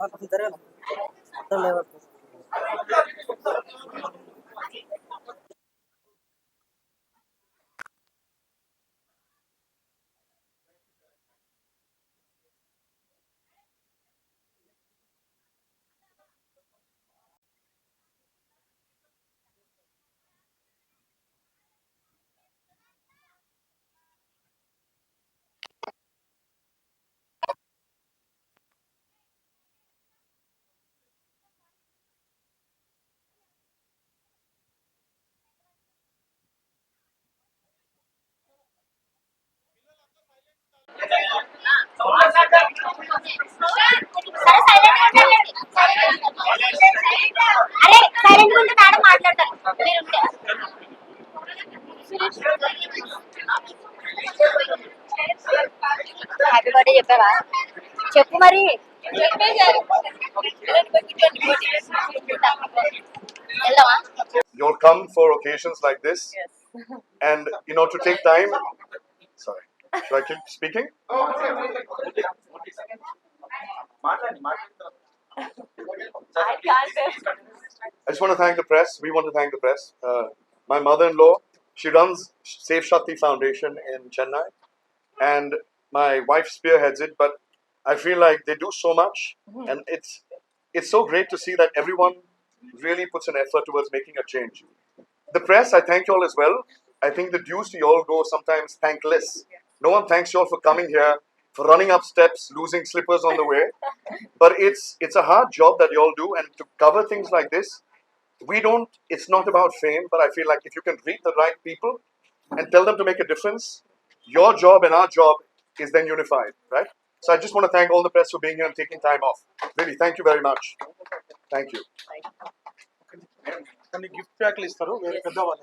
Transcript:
fantasy terreno. Entonces, happy birthday చెప్పావా చెప్పు మరి వెళ్దామా you'll come for occasions like this and you know to take time sorry should i keep speaking i just want to thank the press we want to thank the press uh, my mother-in-law she runs safe shakti foundation in chennai and my wife spearheads it but i feel like they do so much mm-hmm. and it's it's so great to see that everyone really puts an effort towards making a change the press, I thank you all as well. I think the dues to you all go sometimes thankless. No one thanks you all for coming here, for running up steps, losing slippers on the way. But it's it's a hard job that you all do, and to cover things like this, we don't. It's not about fame, but I feel like if you can reach the right people and tell them to make a difference, your job and our job is then unified, right? So I just want to thank all the press for being here and taking time off. Really, thank you very much. Thank you. Thank you.